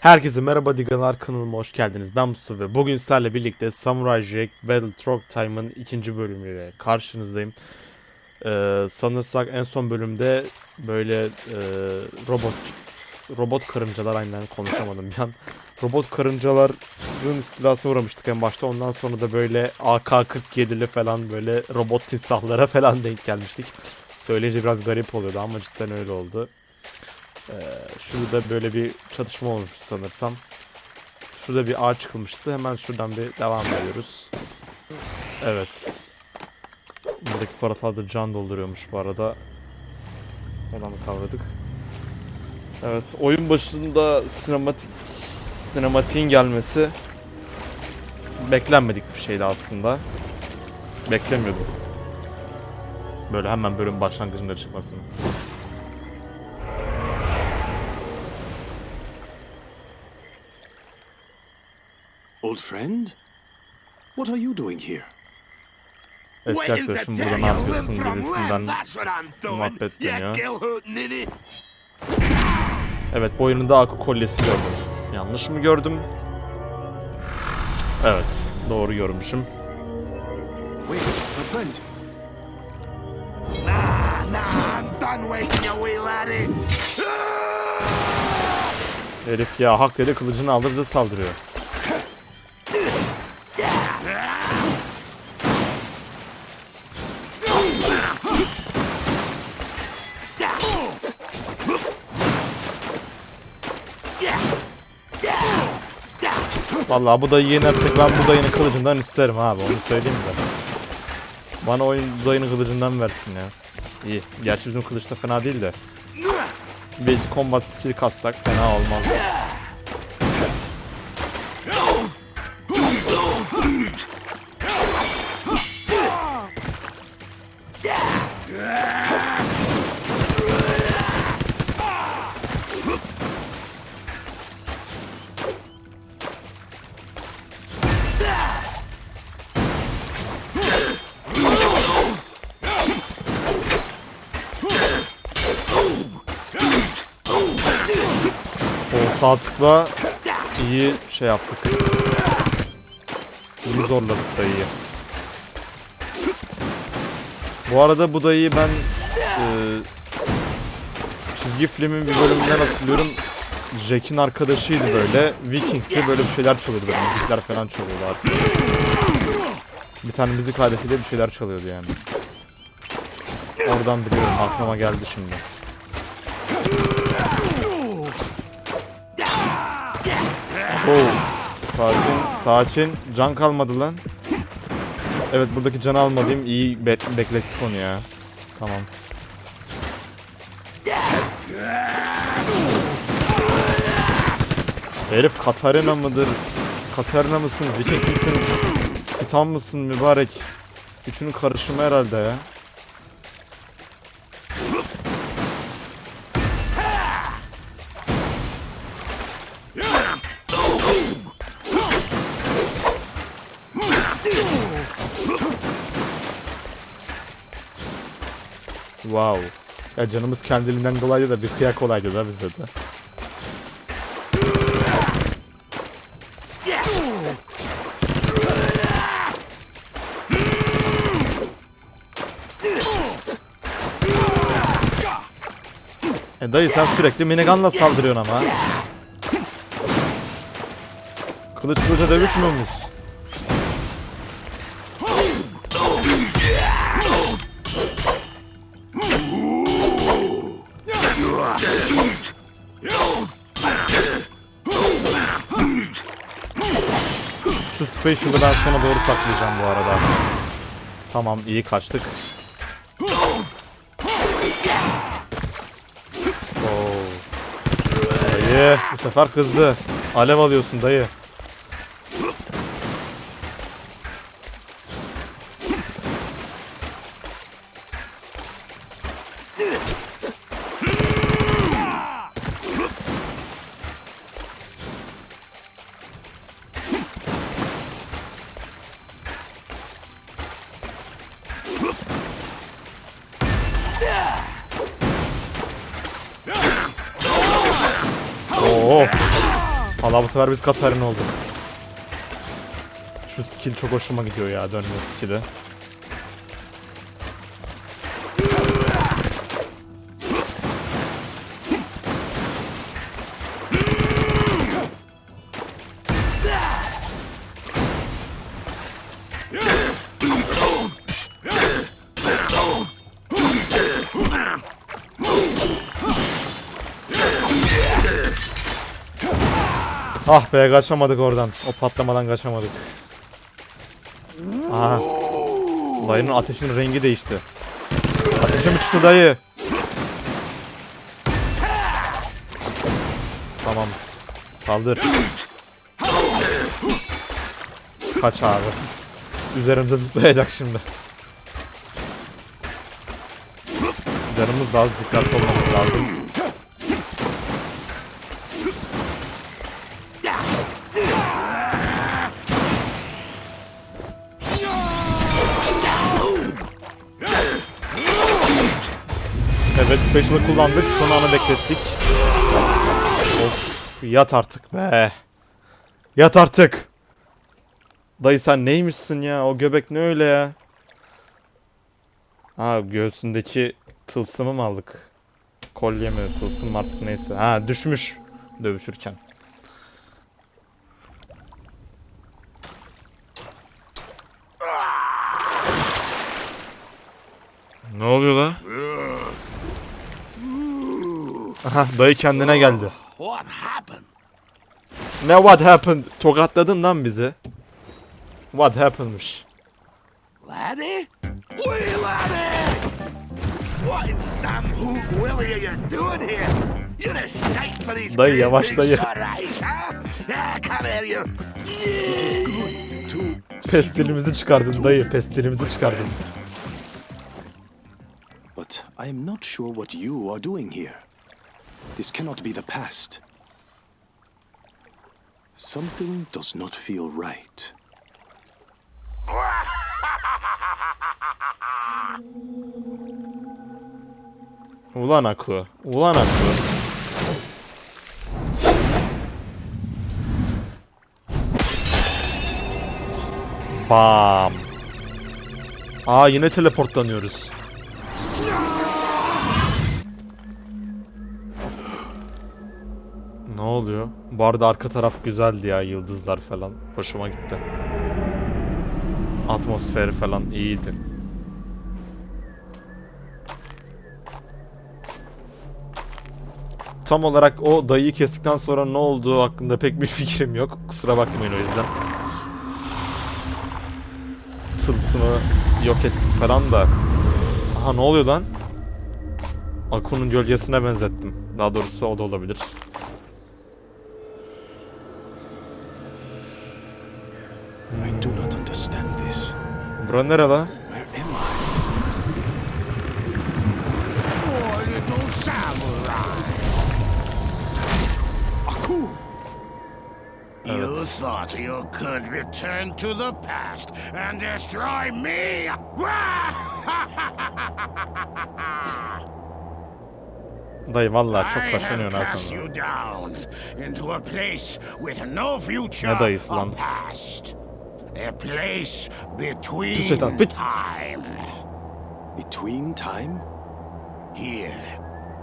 Herkese merhaba Diganar kanalıma hoş geldiniz. Ben Mustafa ve bugün sizlerle birlikte Samurai Jack Battle Truck Time'ın ikinci bölümüyle karşınızdayım. Ee, sanırsak en son bölümde böyle e, robot robot karıncalar aynen konuşamadım bir an. Robot karıncaların istilasına uğramıştık en başta. Ondan sonra da böyle AK-47'li falan böyle robot timsahlara falan denk gelmiştik. Söyleyince biraz garip oluyordu ama cidden öyle oldu. Ee, şurada böyle bir çatışma olmuş sanırsam. Şurada bir ağaç çıkılmıştı. Hemen şuradan bir devam ediyoruz. Evet. Buradaki paralar da can dolduruyormuş bu arada. Onu kavradık. Evet, oyun başında sinematik sinematiğin gelmesi beklenmedik bir şeydi aslında. Beklemiyordum. Böyle hemen bölüm başlangıcında çıkmasını. Old friend? What are you doing here? Eski arkadaşım burada ne yapıyorsun gibisinden muhabbet dönüyor. Evet boynunda akü kolyesi gördüm. Yanlış mı gördüm? Evet doğru görmüşüm. Wait, my friend. Herif ya hak dedi kılıcını aldı bize saldırıyor. Vallahi bu dayı yenersek ben bu dayının kılıcından isterim abi onu söyleyeyim de. Bana oyun bu dayının kılıcından versin ya. İyi. Gerçi bizim kılıç da fena değil de. Bir combat skill kassak fena olmaz. Sağ iyi şey yaptık. İyi zorladık dayıyı. Bu arada bu dayıyı ben e, çizgi filmin bir bölümünden hatırlıyorum. Jack'in arkadaşıydı böyle. Viking'ti böyle bir şeyler çalıyordu böyle müzikler falan çalıyordu artık. Bir tane müzik aletiyle bir şeyler çalıyordu yani. Oradan biliyorum aklıma geldi şimdi. Oh. Sakin, sakin. Can kalmadı lan. Evet buradaki canı almalıyım. İyi be beklettik onu ya. Tamam. Herif Katarina mıdır? Katarina mısın? Viking misin? Titan mısın mübarek? Üçünün karışımı herhalde ya. Ya canımız kendiliğinden dolaydı da bir kıyak olaydı da bize de. E dayı sen sürekli minigunla saldırıyorsun ama. Kılıç kılıca dövüşmüyor muyuz? Şu special'ı ben sona doğru saklayacağım bu arada. Tamam iyi kaçtık. Oo. Dayı bu sefer kızdı. Alev alıyorsun dayı. Oo. Allah bu sefer biz Katarina olduk. Şu skill çok hoşuma gidiyor ya dönme skill'i. Ah be kaçamadık oradan. O patlamadan kaçamadık. Aha. Dayının ateşinin rengi değişti. Ateşe mi çıktı dayı? Tamam. Saldır. Kaç abi. Üzerimize zıplayacak şimdi. Canımız daha dikkatli olmamız lazım. Special'ı kullandık. Son anı beklettik. Of yat artık be. Yat artık. Dayı sen neymişsin ya? O göbek ne öyle ya? Ha göğsündeki tılsımı mı aldık? Kolye mi tılsım artık neyse. Ha düşmüş dövüşürken. Ne oluyor la? Aha dayı kendine geldi. What happened? Ne what happened? Tokatladın lan bizi. What happened'mış. Laddie? Wee laddie! What in some hoot are you doing here? You're a sight for these Dayı, yavaş dayı. Ah, come here, you. It is good to Pestilimizi çıkardın dayı, pestilimizi çıkardın. But I am not sure what you are doing here. This cannot be the past. Something does not feel right. Ulan Aku, ulan Aku. Bam. Aa yine teleportlanıyoruz. Oluyor? Bu arada arka taraf güzeldi ya yıldızlar falan. Hoşuma gitti. Atmosferi falan iyiydi. Tam olarak o dayıyı kestikten sonra ne olduğu hakkında pek bir fikrim yok. Kusura bakmayın o yüzden. Tılsımı yok ettik falan da. Aha ne oluyor lan? Aku'nun gölgesine benzettim. Daha doğrusu o da olabilir. I do not understand this. Bura nere lan? Where am I? Oh, little samurai. Aku! You thought you could return to the past and destroy me? Dayı vallahi çok kaşınıyorsun ha cast sana. you down into a place with no future Ne dayısı lan? A place between şeytan, bit- time. Between time? Here,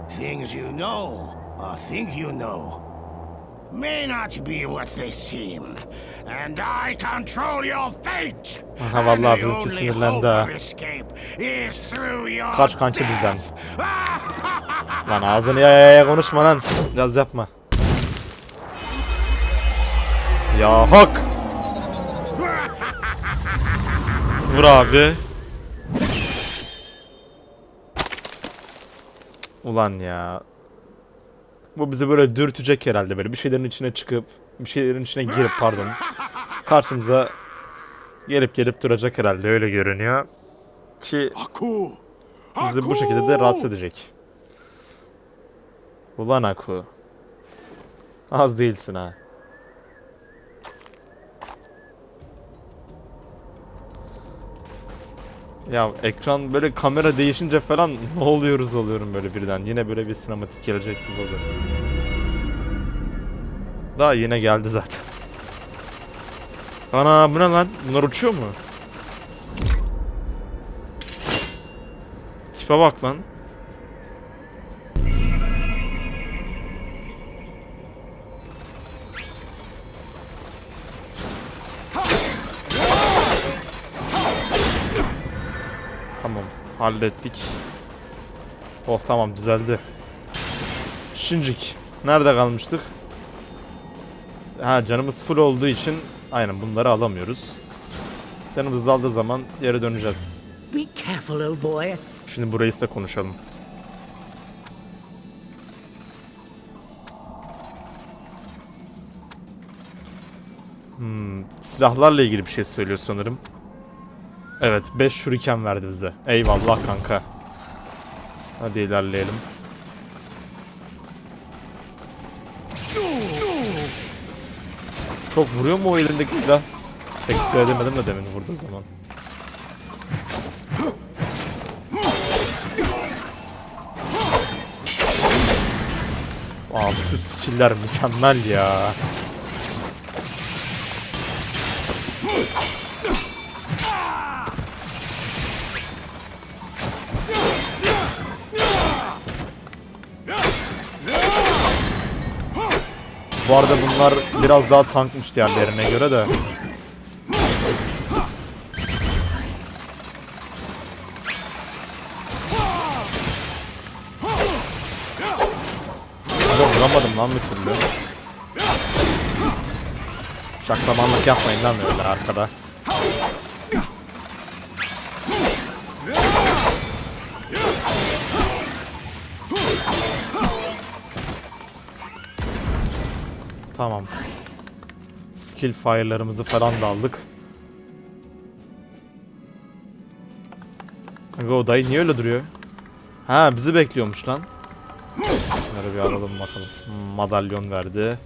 things you know or think you know may not be what they seem, and I control your fate. Aha, And vallahi the bizimki only sinirlendi hope ha. of escape is through your Kaç kanki bizden. death. Lan ağzını ya ya ya konuşma lan. Biraz yapma. Ya hak. Vur abi. Ulan ya. Bu bizi böyle dürtecek herhalde böyle bir şeylerin içine çıkıp bir şeylerin içine girip pardon. Karşımıza gelip gelip duracak herhalde öyle görünüyor. Ki bizi bu şekilde de rahatsız edecek. Ulan Aku. Az değilsin ha. Ya ekran böyle kamera değişince falan ne oluyoruz oluyorum böyle birden. Yine böyle bir sinematik gelecek gibi oluyor. Daha yine geldi zaten. Ana bu ne lan? Bunlar uçuyor mu? Tipe bak lan. Hallettik. Oh tamam düzeldi. Şincik. Nerede kalmıştık? Ha canımız full olduğu için aynen bunları alamıyoruz. Canımız azaldığı zaman geri döneceğiz. Be careful, old boy. Şimdi burayı da konuşalım. Hmm, silahlarla ilgili bir şey söylüyor sanırım. Evet 5 şuriken verdi bize. Eyvallah kanka. Hadi ilerleyelim. Çok vuruyor mu o elindeki silah? Pek edemedim de demin vurduğu zaman. Abi şu skill'ler mükemmel ya. Bu arada bunlar biraz daha tankmış diğerlerine göre de. Ama vuramadım lan bir türlü. Şaklamanlık yapmayın lan öyle arkada. Tamam. Skill fire'larımızı falan da aldık. O dayı niye öyle duruyor? Ha bizi bekliyormuş lan. Bunları bir alalım bakalım. Madalyon verdi.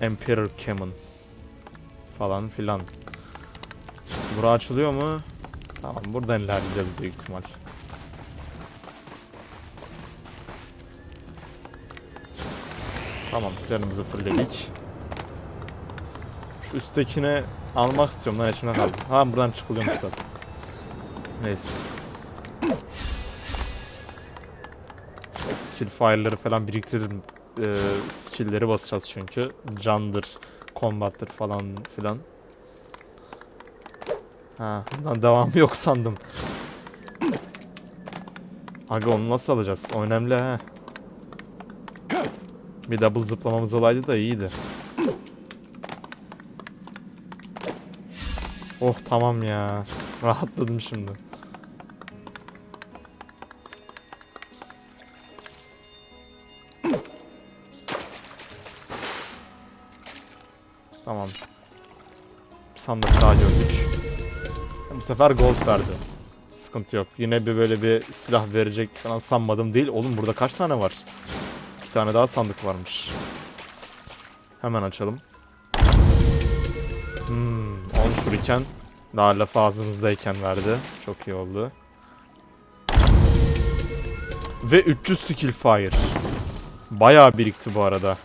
Emperor Canon. Falan filan. Bura açılıyor mu? Tamam buradan ilerleyeceğiz büyük ihtimal. Tamam planımızı fullledik. Şu üsttekine almak istiyorum lan içimden kaldı. Ha buradan çıkılıyormuş zaten. Neyse. Skill file'ları falan biriktiririm. Ee, skill'leri basacağız çünkü. Candır, combat'tır falan filan. Ha, bundan devamı yok sandım. Aga onu nasıl alacağız? O önemli ha. Bir double zıplamamız olaydı da iyiydi. Oh tamam ya. Rahatladım şimdi. Tamam. Bir sandık daha gördük. Bu sefer gold verdi. Sıkıntı yok. Yine bir böyle bir silah verecek falan sanmadım değil. Oğlum burada kaç tane var? İki tane daha sandık varmış. Hemen açalım. Hmm, 10 şuriken. Daha laf ağzımızdayken verdi. Çok iyi oldu. Ve 300 skill fire. Bayağı birikti bu arada.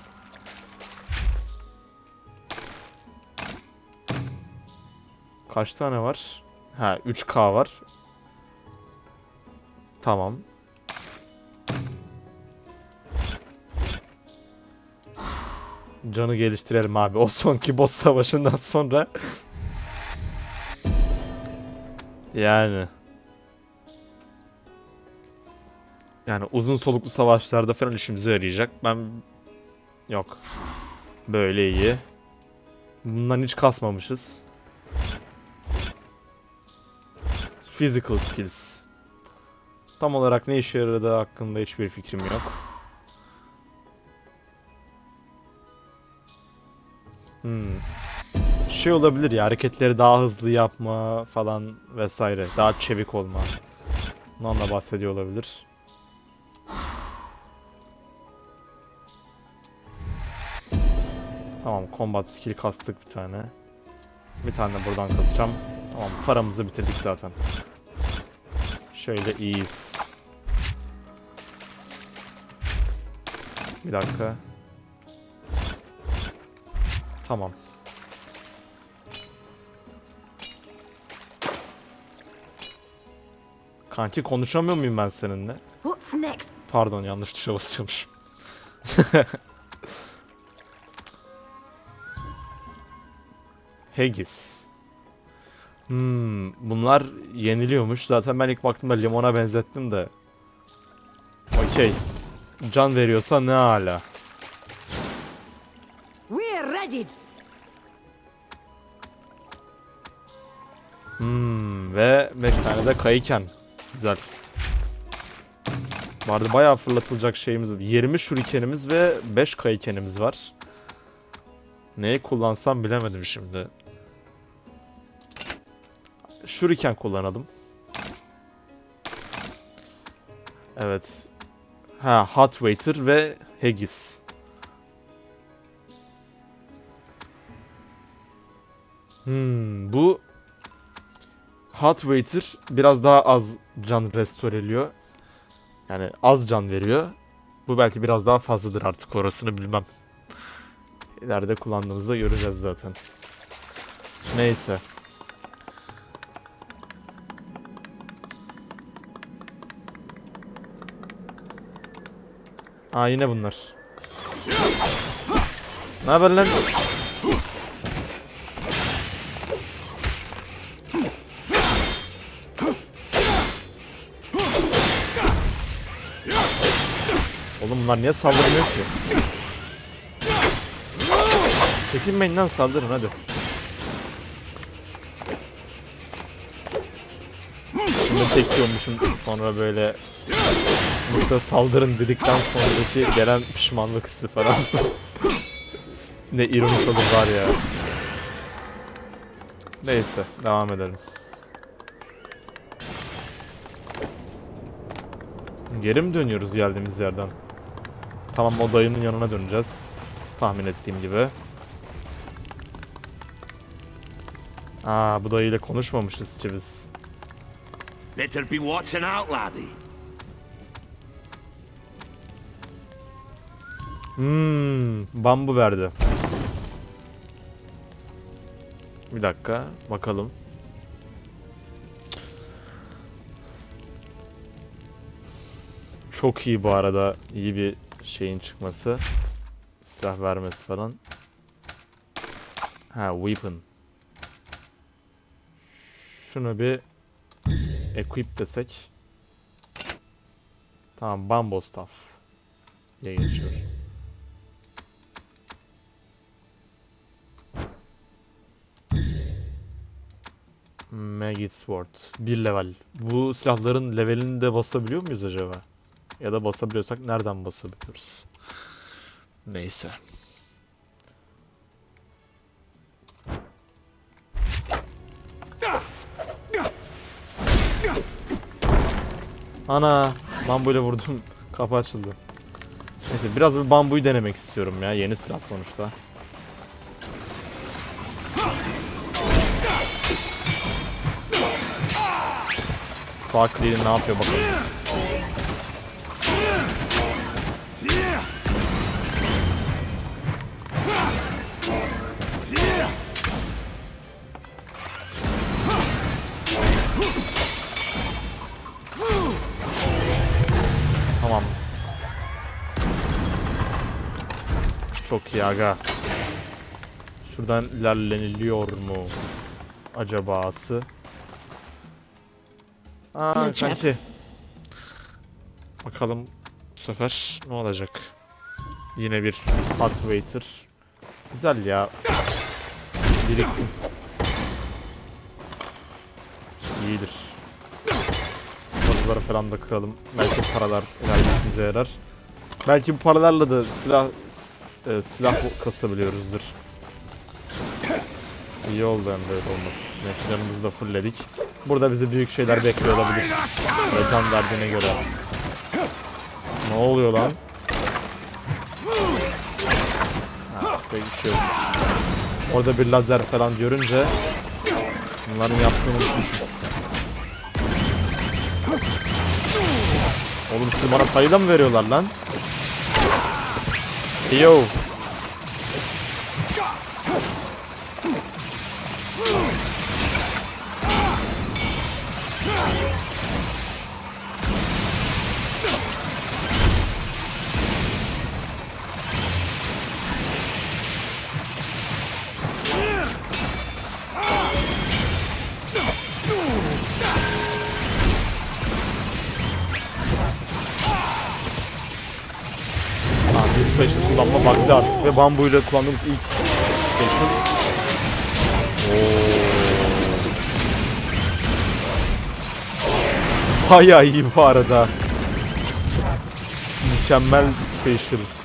Kaç tane var? Ha 3K var. Tamam. Canı geliştirelim abi. O sonki boss savaşından sonra. yani. Yani uzun soluklu savaşlarda falan işimize yarayacak. Ben yok. Böyle iyi. Bundan hiç kasmamışız. Physical skills. Tam olarak ne işe yaradığı hakkında hiçbir fikrim yok. Hmm. Şey olabilir ya hareketleri daha hızlı yapma falan vesaire. Daha çevik olma. Bundan da bahsediyor olabilir. Tamam combat skill kastık bir tane. Bir tane buradan kasacağım. Tamam paramızı bitirdik zaten. Şöyle iyiyiz. Bir dakika. Tamam. Kanki konuşamıyor muyum ben seninle? Pardon yanlış tuşa basıyormuşum. Haggis. Hmm, bunlar yeniliyormuş. Zaten ben ilk baktığımda limona benzettim de. Okey. Can veriyorsa ne hala. Ready. Hmm, ve 5 tane de kayıken. Güzel. Vardı bayağı fırlatılacak şeyimiz var. 20 şurikenimiz ve 5 kayıkenimiz var. Neyi kullansam bilemedim şimdi. Şuriken kullanalım. Evet. Ha, Hot Waiter ve Haggis. Hmm, bu Hot Waiter biraz daha az can restoreliyor. Yani az can veriyor. Bu belki biraz daha fazladır artık orasını bilmem. İleride kullandığımızda göreceğiz zaten. Neyse. Aa yine bunlar. Ne haber lan? Bunlar niye saldırmıyor ki? Çekinmeyin lan saldırın hadi. Şimdi tekliyormuşum sonra böyle Mutlu saldırın dedikten sonraki gelen pişmanlık hissi falan. ne ironik olur var ya. Neyse devam edelim. Geri mi dönüyoruz geldiğimiz yerden? Tamam o dayının yanına döneceğiz. Tahmin ettiğim gibi. Aa bu dayıyla konuşmamışız ki biz. Better be watching out, laddie. Hmm, bambu verdi. Bir dakika bakalım. Çok iyi bu arada iyi bir şeyin çıkması. Silah vermesi falan. Ha weapon. Şunu bir equip desek. Tamam bambo staff diye geçiyor. Maggot Sword. Bir level. Bu silahların levelini de basabiliyor muyuz acaba? Ya da basabiliyorsak nereden basabiliyoruz? Neyse. Ana bambuyla vurdum. Kapı açıldı. Neyse biraz bir bambuyu denemek istiyorum ya. Yeni silah sonuçta. Sağ ne yapıyor bakalım. Çok iyi aga. Şuradan ilerleniliyor mu? Acabası. Aa kanki. Bakalım bu sefer ne olacak? Yine bir hot waiter. Güzel ya. Biriksin. İyidir. Paraları falan da kıralım. Belki paralar ilerlememize yarar. Belki bu paralarla da silah e, silah kasabiliyoruzdur. İyi oldu hem de öyle olması. Neyse canımızı da fullledik. Burada bizi büyük şeyler bekliyor olabilir. Ve can verdiğine göre. Ne oluyor lan? Ha, pek bir şey yokmuş. Orada bir lazer falan görünce bunların yaptığını unutmuşum. Oğlum siz bana sayıda mı veriyorlar lan? よ artık ve bambu ile kullandığımız ilk special. Oo. İyi bu arada. Mükemmel special.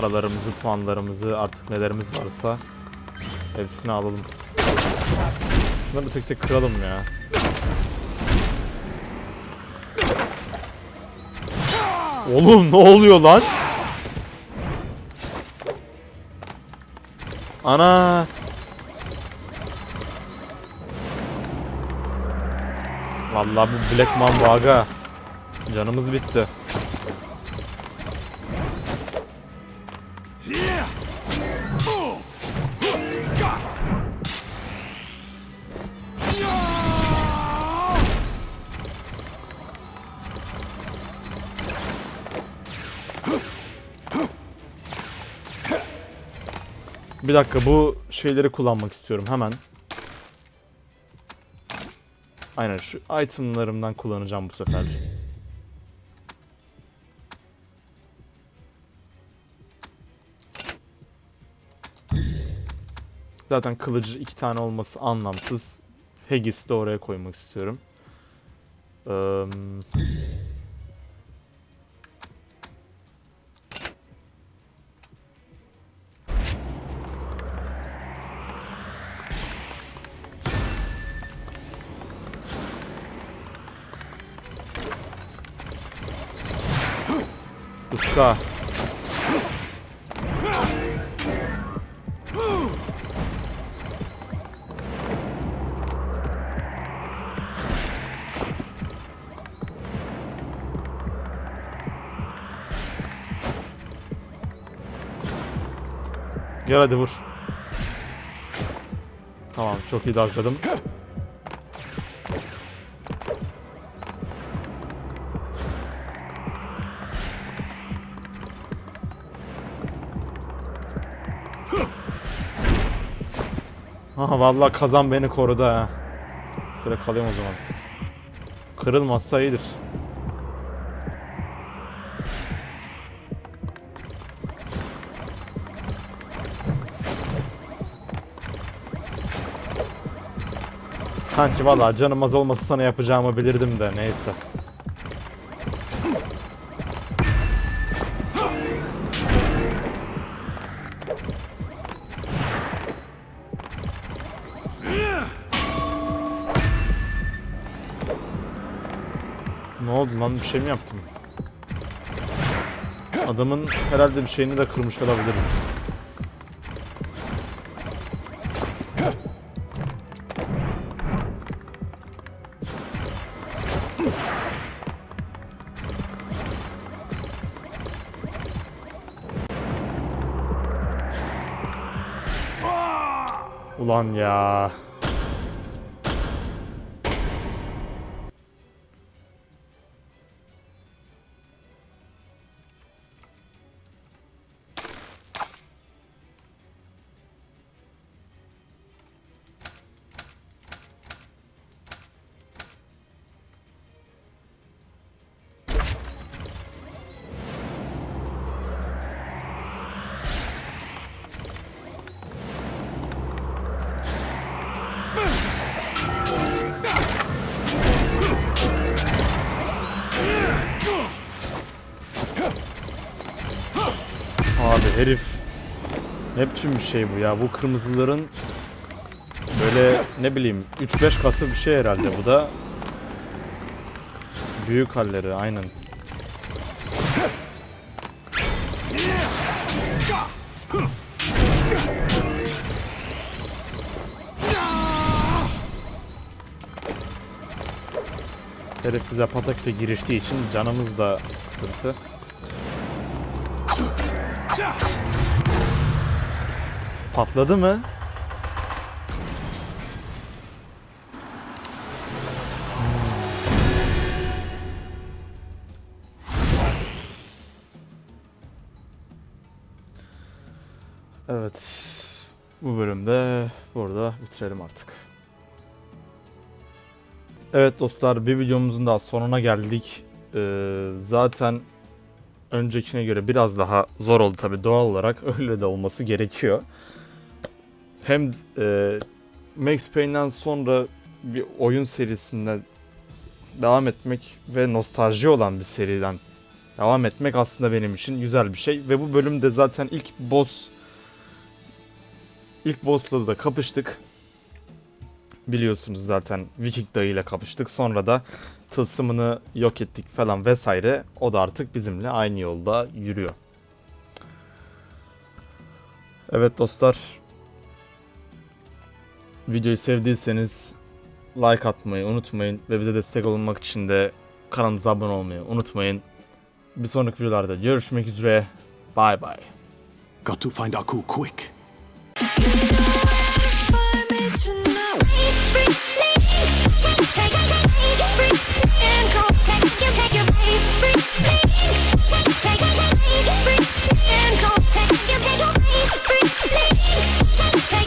Paralarımızı, puanlarımızı, artık nelerimiz varsa hepsini alalım. Şunları tek tek kıralım ya. Oğlum ne oluyor lan? Ana. Vallahi bu Black Mamba aga. Canımız bitti. Bir dakika bu şeyleri kullanmak istiyorum hemen. Aynen şu itemlarımdan kullanacağım bu sefer. Zaten kılıcı iki tane olması anlamsız. Haggis de oraya koymak istiyorum. Eee... Iska. Gel hadi vur. Tamam çok iyi dodge'ladım. Vallahi kazan beni korudu ha. Şöyle kalayım o zaman. Kırılmazsa iyidir. Kanki vallahi canım az olması sana yapacağımı bilirdim de neyse. Ne oldu lan bir şey mi yaptım? Adamın herhalde bir şeyini de kırmış olabiliriz. Ulan ya. Ne biçim bir şey bu ya bu kırmızıların böyle ne bileyim 3-5 katı bir şey herhalde bu da büyük halleri aynen. Herif bize pataküte giriştiği için canımız da sıkıntı. Patladı mı? Evet. Bu bölümde burada bitirelim artık. Evet dostlar bir videomuzun daha sonuna geldik. Ee, zaten öncekine göre biraz daha zor oldu tabi doğal olarak öyle de olması gerekiyor. Hem e, Max Payne'den sonra bir oyun serisinden devam etmek ve nostalji olan bir seriden devam etmek aslında benim için güzel bir şey. Ve bu bölümde zaten ilk boss ilk boss'la da kapıştık. Biliyorsunuz zaten Viking dayıyla kapıştık. Sonra da tılsımını yok ettik falan vesaire. O da artık bizimle aynı yolda yürüyor. Evet dostlar. Videoyu sevdiyseniz like atmayı unutmayın ve bize destek olmak için de kanalımıza abone olmayı unutmayın. Bir sonraki videolarda görüşmek üzere. Bye bye. Got to find Aku quick. Take